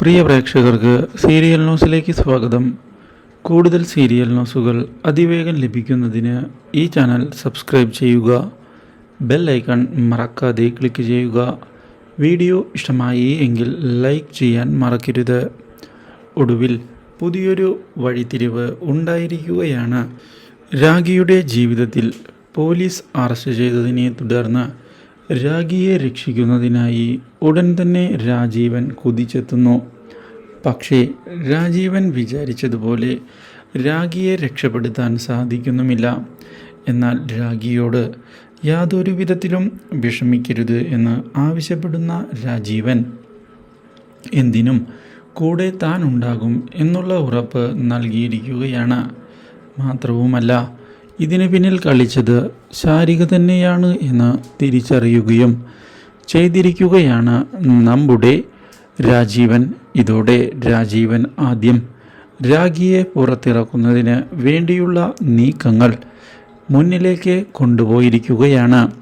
പ്രിയ പ്രേക്ഷകർക്ക് സീരിയൽ ന്യൂസിലേക്ക് സ്വാഗതം. കൂടുതൽ സീരിയൽ ന്യൂസുകൾ അതിവേഗം ലഭിക്കുന്നതിന് ഈ ചാനൽ സബ്സ്ക്രൈബ് ചെയ്യുക. ബെൽ ഐക്കൺ മറക്കാതെ ക്ലിക്ക് ചെയ്യുക. വീഡിയോ ഇഷ്ടമായി എങ്കിൽ ലൈക്ക് ചെയ്യാൻ മറക്കരുത്. ഒടുവിൽ പുതിയൊരു വഴിത്തിരിവ് ഉണ്ടായിരിക്കുകയാണ്. രാഖിയുടെ ജീവിതത്തിൽ പോലീസ് അറസ്റ്റ് ചെയ്തതിനെ തുടർന്ന് രാഗിയെ രക്ഷിക്കുന്നതിനായി ഉടൻ തന്നെ രാജീവൻ കുതിച്ചെത്തുന്നു. പക്ഷേ രാജീവൻ വിചാരിച്ചതുപോലെ രാഗിയെ രക്ഷപ്പെടുത്താൻ സാധിക്കുന്നുമില്ല. എന്നാൽ രാഗിയോട് യാതൊരു വിധത്തിലും വിഷമിക്കരുത് എന്ന് ആവശ്യപ്പെടുന്ന രാജീവൻ എന്തിനും കൂടെ താൻ ഉണ്ടാകും എന്നുള്ള ഉറപ്പ് നൽകിയിരിക്കുകയാണ്. മാത്രവുമല്ല ഇതിന് പിന്നിൽ കളിച്ചത് ശാരിക തന്നെയാണ് എന്ന് തിരിച്ചറിയുകയും ചെയ്തിരിക്കുകയാണ് നമ്മുടെ രാജീവൻ. ഇതോടെ രാജീവൻ ആദ്യം രാഖിയെ പുറത്തിറക്കുന്നതിന് വേണ്ടിയുള്ള നീക്കങ്ങൾ മുന്നിലേക്ക് കൊണ്ടുപോയിരിക്കുകയാണ്.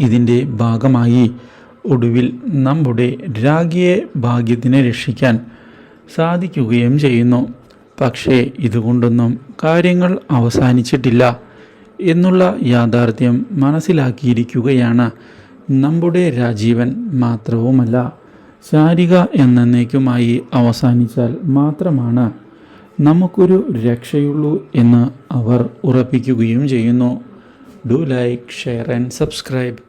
ഇതിന്റെ ഭാഗമായി ഒടുവിൽ നമ്മുടെ രാഖിയെ ഭാഗ്യത്തിനെ രക്ഷിക്കാൻ സാധിക്കുകയും ചെയ്യുന്നു. പക്ഷേ ഇതുകൊണ്ടൊന്നും കാര്യങ്ങൾ അവസാനിച്ചിട്ടില്ല എന്നുള്ള യാഥാർത്ഥ്യം മനസ്സിലാക്കിയിരിക്കുകയാണ്. നമ്മുടെ രാജീവൻ മാത്രവുമല്ല ശാരിക എന്നേക്കുമായി അവസാനിച്ചാൽ മാത്രമാണ് നമുക്കൊരു രക്ഷയുള്ളൂ എന്ന് അവർ ഉറപ്പിക്കുകയും ചെയ്യുന്നു. Do like share and subscribe